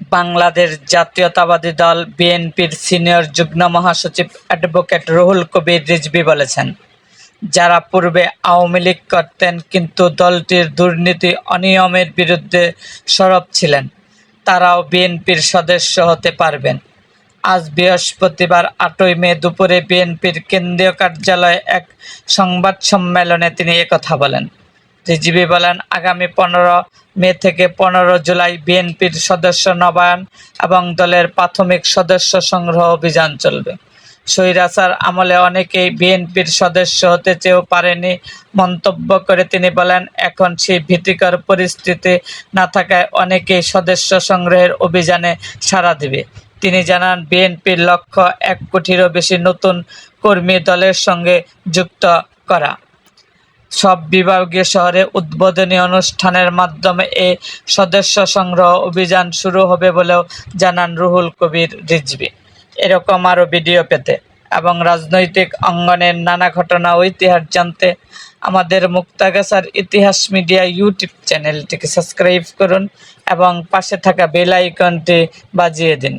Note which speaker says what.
Speaker 1: বাংলাদেশ জাতীয়তাবাদী দল বিএনপির সিনিয়র যুগ্ম মহাসচিব অ্যাডভোকেট রুহুল কবির রিজভী বলেছেন, যারা পূর্বে আওয়ামী লীগ করতেন কিন্তু দলটির দুর্নীতি অনিয়মের বিরুদ্ধে সরব ছিলেন, তারাও বিএনপির সদস্য হতে পারবেন। আজ বৃহস্পতিবার আটই মে দুপুরে বিএনপির কেন্দ্রীয় কার্যালয়ে এক সংবাদ সম্মেলনে তিনি একথা বলেন। রিজভী বলেন, আগামী পনেরো মে থেকে পনেরো জুলাই বিএনপির সদস্য নবায়ন এবং দলের প্রাথমিক সদস্য সংগ্রহ অভিযান চলবে। স্বৈরাচার আমলে অনেকেই বিএনপির সদস্য হতে চেয়েও পারেনি মন্তব্য করে তিনি বলেন, এখন সেই ভীতিকর পরিস্থিতি না থাকায় অনেকেই সদস্য সংগ্রহের অভিযানে সাড়া দেবে। তিনি জানান, বিএনপির লক্ষ্য এক কোটিরও বেশি নতুন কর্মী দলের সঙ্গে যুক্ত করা। সব বিভাগীয় শহরে উদ্বোধনী অনুষ্ঠানের মাধ্যমে এ সদস্য সংগ্রহ অভিযান শুরু হবে বলেও জানান রুহুল কবির রিজভী। এরকম আরও ভিডিও পেতে এবং রাজনৈতিক অঙ্গনের নানা ঘটনা ও ইতিহাস জানতে আমাদের মুক্তাগাছার ইতিহাস মিডিয়া ইউটিউব চ্যানেলটিকে সাবস্ক্রাইব করুন এবং পাশে থাকা বেল আইকনটি বাজিয়ে দিন।